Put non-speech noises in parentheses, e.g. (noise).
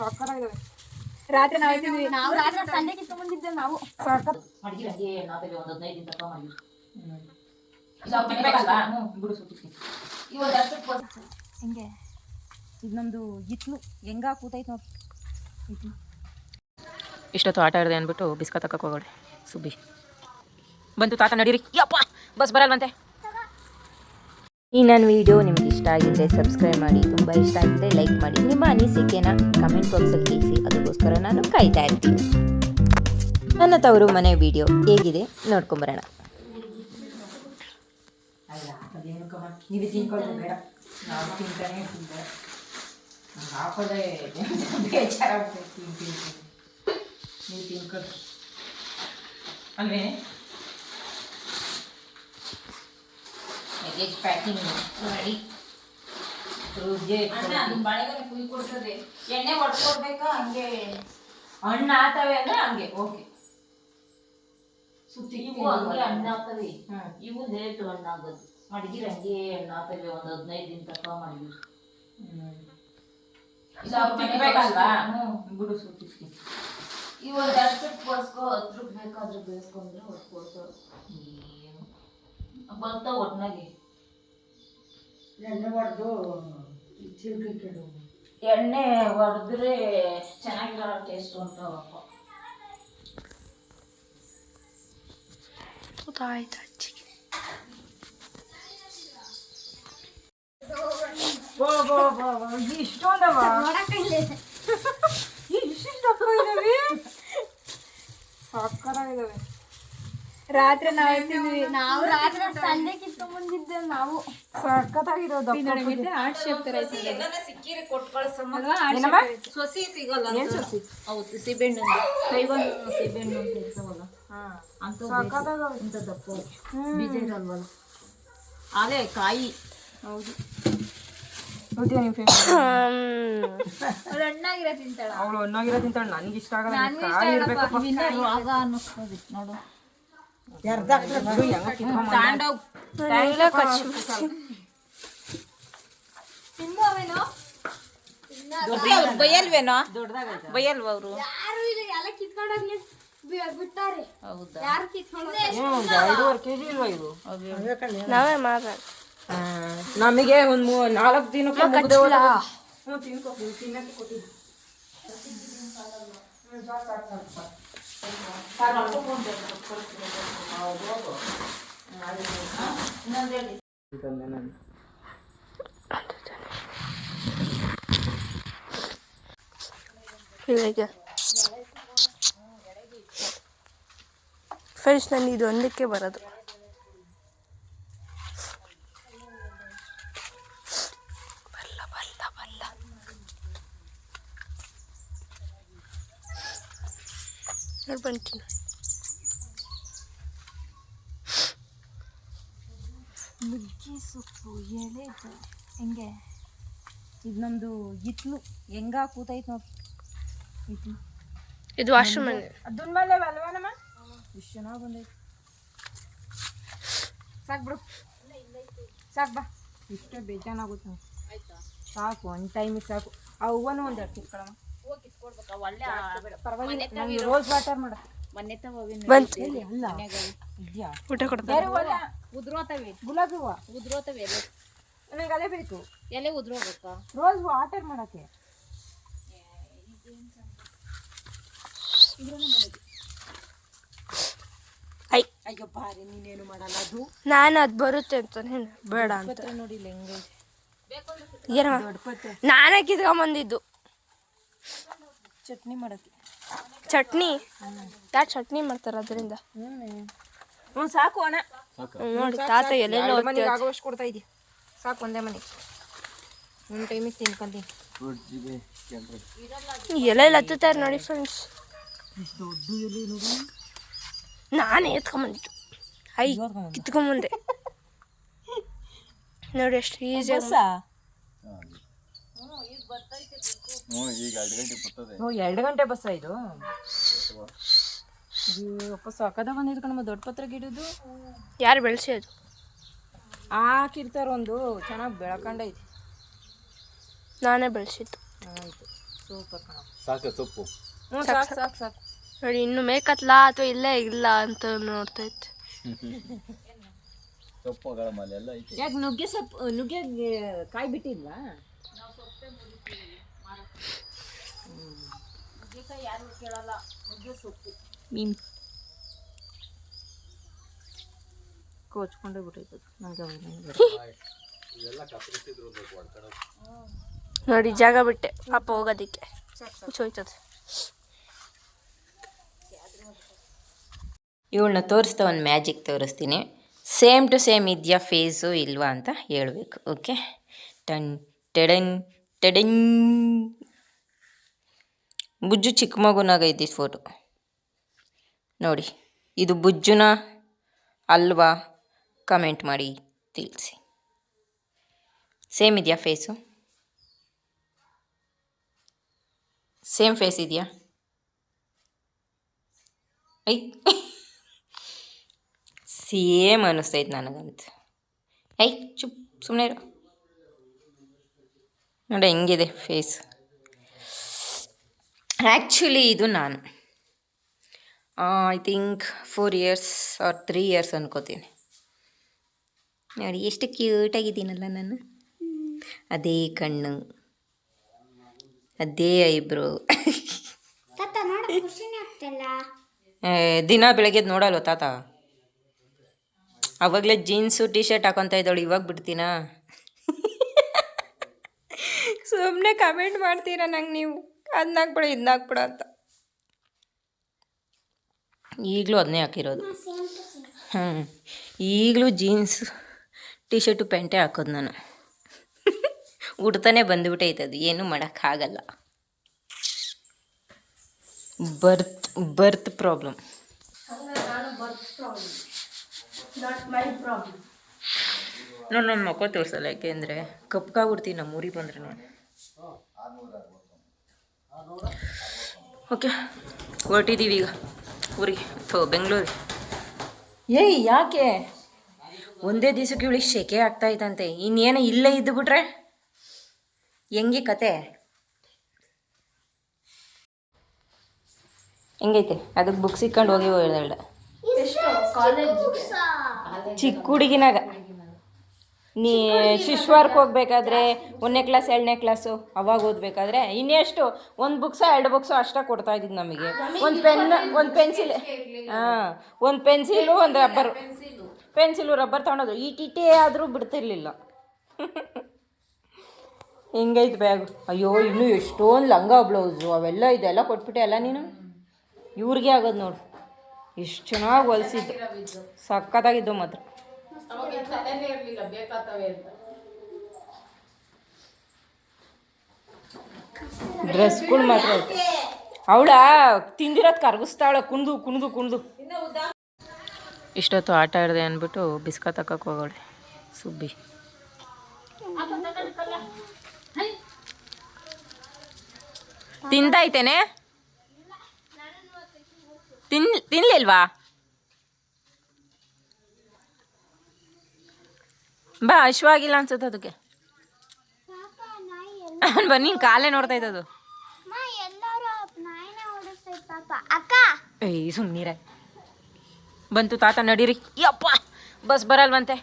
ಸಾಕಾಗಿದಾವೆ ರಾತ್ರಿ ನಾವು ಇದ್ದೀವಿ ನಾವು ರಾತ್ರಿ ಸಂಡೆ ಕಿತ್ಕೊಂಡ್ ಬಂದಿದ್ದೇವೆ ನಾವು. ಸಾಕ ಅಡಿಗೆ ಹಂಗೆ ನಾಲ್ಕೈದು ಒಂದು ಹದಿನೈದು ದಿನ ತನಕ ಮಡಗಿ ಬಿಡು ಸುತ್ತಿ ಇವತ್ತು ಹಿಂಗೆ? ಇದು ನಮ್ದು ಇತ್ಲು. ಹೆಂಗ ಕೂತೈತೆ ನೋಡಿ. ಇತ್ಲು. ಇಷ್ಟೊತ್ತು ಆಟ ಆಡಿದೆ ಅಂದ್ಬಿಟ್ಟು ಬಿಸ್ಕತ್ ತಕ್ಕಕ್ಕೆ ಹೋಗೋಳೆ. ಸುಬ್ಬಿ. ಬಂತು ತಾತ ನಡೀರಿ. ಯಪ್ಪ ಬಸ್ ಬರಲ್ವಂತೆ. ಈ ನನ್ನ ವಿಡಿಯೋ ನಿಮ್ಗೆ ಇಷ್ಟ ಆಗಿದ್ರೆ ಸಬ್ಸ್ಕ್ರೈಬ್ ಮಾಡಿ, ತುಂಬ ಇಷ್ಟ ಆಗಿದ್ರೆ ಲೈಕ್ ಮಾಡಿ, ನಿಮ್ಮ ಅನಿಸಿಕೆನ ಕಮೆಂಟ್ ಬಾಕ್ಸಲ್ಲಿ ತಿಳಿಸಿ, ಅದಕ್ಕೋಸ್ಕರ ನಾನು ಕಾಯ್ತಾ ಇರ್ತೀನಿ. ನನ್ನ ತವರು ಮನೆ ವಿಡಿಯೋ ಹೇಗಿದೆ ನೋಡ್ಕೊಂಬರೋಣ. ನೀವು ತಿನ್ಕೊಳ್ಳಿ ಬೇಡ ನಾವು ತಿಂತಾನೆ ಇರ್ತಿದ್ದೆ ನಂಗೆ ಹಾಕೋದೇ ಬೇಜಾರಾಗ್ತೈತೆ ತಿಂದು ತಿಂದು ನೀವು ತಿನ್ಕೊಳ್ಳಿ ಅಲ್ವೇ ಲಗೇಜ್ ಪ್ಯಾಕಿಂಗ್ ಮಾಡಿ ರುಜೆ ಬಾಳೆಗಾಲ ಕುಯ್ ಕೊಡ್ತದೆ. ಎಣ್ಣೆ ಹೊಡ್ಕೊಡ್ಬೇಕಾ ಹಂಗೆ ಹಣ್ಣು ಆತವೆ ಅಂದ್ರೆ ಹಂಗೆ ಓಕೆ. ಸುತ್ತಿ ಇವು ಹಂಗೆ ಹಣ್ಣಾಗ್ತವೆ. ಇವು ಲೇಟ್ ಹಣ್ಣಾಗೋದು. ಮಡಗಿರ ಹಂಗೆ ಹಣ್ಣಾಗ್ತವೆ ಒಂದು ಹದಿನೈದು ದಿನ ತಪ್ಪ ಮಡಗಿ ತಿನ್ಬೇಕಲ್ವಾ? ಬಿಡು ಸುತ್ತಿ ಇವಾಗ ಅಷ್ಟು ಕೊಡ್ಸ್ಕೊ ಹತ್ರ ಬೇಕಾದ್ರೆ ಬೇಸ್ಕೊಂಡ್ರೆ ಹೊಡ್ಕೊಡ್ತಾವ ಏನು ಬರ್ತಾವ ಒಟ್ನಾಗೆ. ಎಣ್ಣೆ ಹೊಡೆದ್ರೆ ಚೆನ್ನಾಗಿರೋ ಟೇಸ್ಟ್ ಉಂಟಾವಪ್ಪ ಇಷ್ಟೊಂದವ? ಇಷ್ಟಿಷ್ಟಪ್ಪ ಇದಾವೆ? ಸಾಕಾಗಿದಾವೆ ರಾತ್ರಿ ನಾವು ಇದ್ದೀವಿ ನಾವು ರಾತ್ರಿ ಸಂಜೆ ಕಿತ್ತು ಮುಂದಿದ್ದೇವೆ ನಾವು. ಸಖತ್ತಾಗಿರೋದು ಆರ್ಟ್ ಶೇಪ್ ತರ ಐತಿ ಸಿಕ್ಕಿರಿ ಕೊಟ್ಟು ಸೊಸಿ ಸಿಗಲ್ಲ ಏನ್ ಸೊಸಿ? ಹೌದು ಸಿಬೆಣ್ಣು ಕೈಗೊಂದು ಸಿಬೆಣ್ಣು ಅಂತ ಇರ್ತಾವಲ್ಲ? ಅಂತ ಸಖತ್ತಾಗವೆ ಇಂಥ ದಪ್ಪ ಬೀಜ ಇರಲ್ವಲ್ಲ ಅದೇ ಕಾಯಿ. ಹೌದು. ಅಣ್ಣ ನಿಮ್ಮ ಫ್ರೆಂಡ್ ಹಣ್ಣಾಗಿರೋ ತಿಂತಾಳ? ಅವಳು ಒಣ್ಣಾಗಿರೋ ತಿಂತಾಳೆ. ನನಗೆ ಇಷ್ಟ ಆಗಲ್ಲ ಕಾಯಿ. ಇರ್ಬೇಕಪ್ಪ ನೋಡು. ಬಿಡು, ಹೆಂಗ ಕಿತ್ಕೊಂಡ್ ತಿಂದು ಅವೇನೋ ಬೈಯಲ್ವೇನೋ ದೊಡ್ಡದಾಗೈತೆ ಬೈಯಲ್ವ ಅವರು ಯಾರು ಇಲ್ಲ ಎಲ್ಲ ಕಿತ್ಕೊಂಡೋಗ್ಲಿ ಬಿ- ಬಿಟ್ಟಾರೆ ಹೌದಾ ಯಾರು ಕಿತ್ಕೊಂಡು ಏನು ಒಂದು ಎರಡೂವರೆ ಕೆ ಜಿ ಇಲ್ವಾ ಇದು ನಾವೇ ಮಾತಾಡ ನಮಗೆ ಒಂದು ಮೂ ನಾಲ್ಕು ದಿನಕ್ಕೆ ಮುಗ್ದೆ ಹೋದ ಹ್ಞೂ ತಿನ್ಕೊ ನೀನ್ ತಿನ್ನಕ್ಕೆ ಕೊಟ್ಟಿದ್ದು ಇಲ್ಲಿಗೆ ಫ್ರೆಂಡ್ಸ್ ನಾನು ಇದು ಒಂದಕ್ಕೆ ಬರೋದು ನುಗ್ಗಿ ಸೊಪ್ಪು ಎಲೆ ಹೆಂಗೆ? ಇದು ನಮ್ಮದು ಇತ್ಲು ಹೆಂಗ ಕೂತೈತೆ ನೋಡಿ. ಇತ್ಲು ಇದು ವಾಶ್ರೂಮ್ ಅದನ್ನ ಮೇಲೆ ಅಲ್ವೇನಮ್ಮ? ಇಷ್ಟು ಚೆನ್ನಾಗಿ ಬಂದೈತೆ. ಸಾಕು ಬಿಡು. ಸಾಕು ಬಾ. ಇಷ್ಟೇ ಬೇಜಾನಾಗುತ್ತೆ ಸಾಕು ಒಂದು ಟೈಮಿಗೆ ಸಾಕು. ಆ ಹೂವನು ಒಂದು ಎರಡು ಪರವಾಗಿಲ್ಲ. ರೋಸ್ ವಾಟರ್ ಮಾಡ. ಮೊನ್ನೆ ತಗೋವಿನ ಬಂತು ಅಲ್ಲ. ಇದೆಯಾ? ಊಟ ಕೊಡ್ತಾರೆ ಬೇರೆ ಹೂವಲ್ಲ ಉದ್ರೋತವೆ? ಗುಲಾಬಿ ಹೂವ? ಉದ್ರೋತವೆ ಎಲೆ? ನನಗೆ ಅದೇ ಬೇಕು. ಎಲೆ ಉದ್ರೋಬೇಕಾ? ರೋಸ್ ವಾಟರ್ ಮಾಡಕ್ಕೆ ಐ. ಅಯ್ಯೋ ಬಾರಿ ನೀನೇನು ಮಾಡಲ್ಲ ಅದು? ನಾನು ಅದು ಬರುತ್ತೆ ಅಂತ ಬೇಡ ಅಂತ. ನೋಡಿಲ್ಲ ನೋಡಿ ನಾನಾಕಿದ್ರ ಬಂದಿದ್ದು ಕಿತ್ಕೊಂಬಂದಿದ್ದು. ಚಟ್ನಿ ಮಾಡಕ್ಕೆ. ಚಟ್ನಿ? ಯಾ ಚಟ್ನಿ ಮಾಡ್ತಾರೆ ಅದರಿಂದ? ಹ್ಞೂ ಸಾಕು ಅಣ್ಣ. ನೋಡಿ ತಾತ ಎಲ್ಲೆಲ್ಲ ಮನೆಗೆ ಆಗುವಷ್ಟು ಕೊಡ್ತಾ ಇದ್ದೀವಿ ಸಾಕು ಒಂದೇ ಮನೆ ಒಂದು ಟೈಮಿಗೆ ತಿನ್ಕೊಂತೀನಿ. ಎಲ್ಲೆಲ್ಲ ಹತ್ತುತ್ತಾರೆ ನೋಡಿ ಫ್ರೆಂಡ್ಸ್ ನಾನೇ ಎತ್ಕೊಂಬಂದಿತ್ತು ಐ ಕಿತ್ಕೊಂಬಂದೆ. ನೋಡಿ ಎಷ್ಟು ಈಸಿ ಹ್ಞೂ ಎರಡು ಗಂಟೆ ಬಸ್ಸ ಇದು ಸಾಕದ ಬಂದಿದ್ದು ಕಣಮ್ಮ ದೊಡ್ಡ ಪತ್ರ ಗಿಡದು ಯಾರು ಬೆಳೆಸೋದು ಹಾಕಿರ್ತಾರ ಒಂದು ಚೆನ್ನಾಗಿ ಬೆಳ್ಕೊಂಡೈತಿ ನಾನೇ ಬೆಳೆಸಿದ್ದು. ಆಯ್ತು. ಸೂಪರ್ ಕಣ ಸಾಕ ಸೊಪ್ಪು ಹ್ಞೂ ಸಾಕು ಸಾಕು ಸಾಕು. ನೋಡಿ ಇನ್ನು ಮೇಕತ್ಲಾ ಅಥವಾ ಇಲ್ಲೇ ಇಲ್ಲ ಅಂತ ನೋಡ್ತೈತೆ ಸೊಪ್ಪುಗಳ ಮೇಲೆ ಎಲ್ಲ ಐತೆ. ಯಾಕೆ ನುಗ್ಗೆ ಸೊಪ್ಪು ನುಗ್ಗೆ ಕಾಯಿ ಬಿಟ್ಟಿಲ್ವಾ ಮೀನು ಕೋಚ್ಕೊಂಡೇ ಬಿಟ್ಟೈತದು ನನಗೆ (laughs) ನೋಡಿ ಜಾಗ ಬಿಟ್ಟೆ. ಪಾಪ ಹೋಗೋದಿಕ್ಕೆ. ಹುಚ್ಚೋಯ್ತದೆ ಇವಳನ್ನ ತೋರಿಸ್ತಾ ಒಂದು ಮ್ಯಾಜಿಕ್ ತೋರಿಸ್ತೀನಿ. ಸೇಮ್ ಟು ಸೇಮ್ ಇದೆಯಾ ಫೇಸು ಇಲ್ವಾ ಅಂತ ಹೇಳಬೇಕು ಓಕೆ? ಟನ್ ಟೆಡನ್ ಟೆಡನ್. ಬುಜ್ಜು ಚಿಕ್ಕ ಮಗುನಾಗ ಫೋಟೋ ನೋಡಿ, ಇದು ಬುಜ್ಜುನ ಅಲ್ವಾ? ಕಮೆಂಟ್ ಮಾಡಿ ತಿಳಿಸಿ. ಸೇಮ್ ಇದೆಯಾ ಫೇಸು ಸೇಮ್ ಫೇಸ್ ಇದೆಯಾ? ಐ. ಸೇಮ್ ಅನ್ನಿಸ್ತೈತೆ ನನಗಂತ. ಐ, ಚುಪ್ ಸುಮ್ಮನೆ ನೋಡಿ, ಹೆಂಗಿದೆ ಫೇಸ್ ಆ್ಯಕ್ಚುಲಿ ಇದು ನಾನು. I think four years or three years ಅನ್ಕೋತೀನಿ. ನೋಡಿ ಎಷ್ಟು ಕ್ಯೂಟಾಗಿದ್ದೀನಲ್ಲ ನಾನು. ಅದೇ ಕಣ್ಣು. ಅದೇ ಐಬ್ರೋ ದಿನ ಬೆಳಗ್ಗೆ ನೋಡಲ್ವ ತಾತ? ಅವಾಗಲೇ ಜೀನ್ಸು ಟಿ ಶರ್ಟ್ ಹಾಕೊತಾ ಇದ್ದಾಳು ಇವಾಗ ಬಿಡ್ತೀನಾ? ಸುಮ್ಮನೆ ಕಮೆಂಟ್ ಮಾಡ್ತೀರಾ ನಂಗೆ ನೀವು? ಅದನ್ನ ಬಿಡ ಇದನ್ನ ಬಿಡ ಅಂತ. ಈಗಲೂ ಅದನ್ನೇ ಹಾಕಿರೋದು. ಹ್ಞೂ ಈಗಲೂ ಜೀನ್ಸ್ ಟಿ ಶರ್ಟು ಪ್ಯಾಂಟೇ ಹಾಕೋದು ನಾನು. ಉಡ್ತಾನೆ ಬಂದುಬಿಟ್ಟೈತೆ ಅದು ಏನೂ ಮಾಡೋಕ್ಕಾಗಲ್ಲ. Birth birth problem. ನಾನು ನನ್ನ ಮಕ್ಕ ತೋರಿಸಲ್ಲ ಯಾಕೆಂದರೆ ಕಪ್ಕಾಗ್ಬಿಡ್ತೀನಿ ನಮ್ಮ ಊರಿಗೆ ಬಂದರೆ ನಾನು ಓಕೆ ಹೊರಟಿದ್ದೀವಿ ಈಗ. ಊರಿಗೆ ಅಥವಾ ಬೆಂಗಳೂರಿಗೆ. ಏಯ್ ಯಾಕೆ? ಒಂದೇ ದಿವಸಕ್ಕೆ ಇವಳಿಗೆ ಶೆಕೆ ಆಗ್ತಾಯಿತ್ತಂತೆ ಇನ್ನೇನು ಇಲ್ಲೇ ಇದ್ದು ಬಿಟ್ರೆ? ಹೆಂಗೆ ಕತೆ? ಹೆಂಗೈತೆ? ಅದಕ್ಕೆ ಬುಕ್ಸ್ ಇಕ್ಕೊಂಡು ಹೋಗಿ ಹೇಳ್ದ. ಚಿಕ್ಕ ಹುಡುಗಿನಾಗ. ನೀ ಶಿಶ್ವರ್ಕ್ ಹೋಗ್ಬೇಕಾದ್ರೆ ಒಂದನೇ ಕ್ಲಾಸ್ ಎರಡನೇ ಕ್ಲಾಸು ಅವಾಗ ಓದಬೇಕಾದ್ರೆ ಇನ್ನೆಷ್ಟು? ಒಂದು ಬುಕ್ಸು ಎರಡು ಬುಕ್ಸು ಅಷ್ಟೇ ಕೊಡ್ತಾ ಇದ್ದಿದ್ದು ನಮಗೆ. ಒಂದು ಪೆನ್ ಒಂದು ಪೆನ್ಸಿಲ್ ಹಾಂ ಒಂದು ಪೆನ್ಸಿಲು ಒಂದು ರಬ್ಬರು ಪೆನ್ಸಿಲು ರಬ್ಬರ್ ಈ ಈಟಿಟೇ ಆದರೂ ಬಿಡ್ತಿರ್ಲಿಲ್ಲ. (laughs) ಹೆಂಗೈತೆ ಬ್ಯಾಗು? ಅಯ್ಯೋ ಇನ್ನೂ ಎಷ್ಟೊಂದು ಲಂಗ ಬ್ಲೌಸು ಅವೆಲ್ಲ ಇದೆಲ್ಲ ಕೊಟ್ಬಿಟ್ಟೆ ಅಲ್ಲ ನೀನು? ಇವ್ರಿಗೆ ಆಗೋದು ನೋಡು. ಎಷ್ಟು ಚೆನ್ನಾಗಿ ಹೊಲಿಸಿದ್ದು. ಸಕ್ಕತ್ತಾಗಿದ್ದು ಮಾತ್ರ. ಡ್ರೆಸ್ಗಳು ಮಾತ್ರ ಅವಳ ತಿಂದಿರೋದ್ ಕರ್ಗಿಸ್ತಾಳ ಕುಣ್ದು ಕುಣ್ದು ಕುಣ್ದು ಇಷ್ಟೊತ್ತು ಆಟ ಆಡಿದೆ ಅಂದ್ಬಿಟ್ಟು ಬಿಸ್ಕ ತಕ್ಕಕ್ಕೆ ಹೋಗೋಳೆ ಸುಬ್ಬಿ. ತಿಂತಾಯ್ತೇನೆ ತಿನ್ ತಿನ್ಲಿಲ್ವಾ? ಬಾ ಹಶ್ವಾಗಿಲ್ಲ ಅನ್ಸುತ್ತೆ ಅದಕ್ಕೆ. ಬನ್ನಿ ಕಾಲೇ ನೋಡ್ತಾ ಇದ್ದದು ಏಯ್ ಸುಮ್ಮನಿರ ಬಂತು ತಾತ, ನಡೀರಿ. ಯಪ್ಪ, ಬಸ್ ಬರಲ್ವಂತೆ.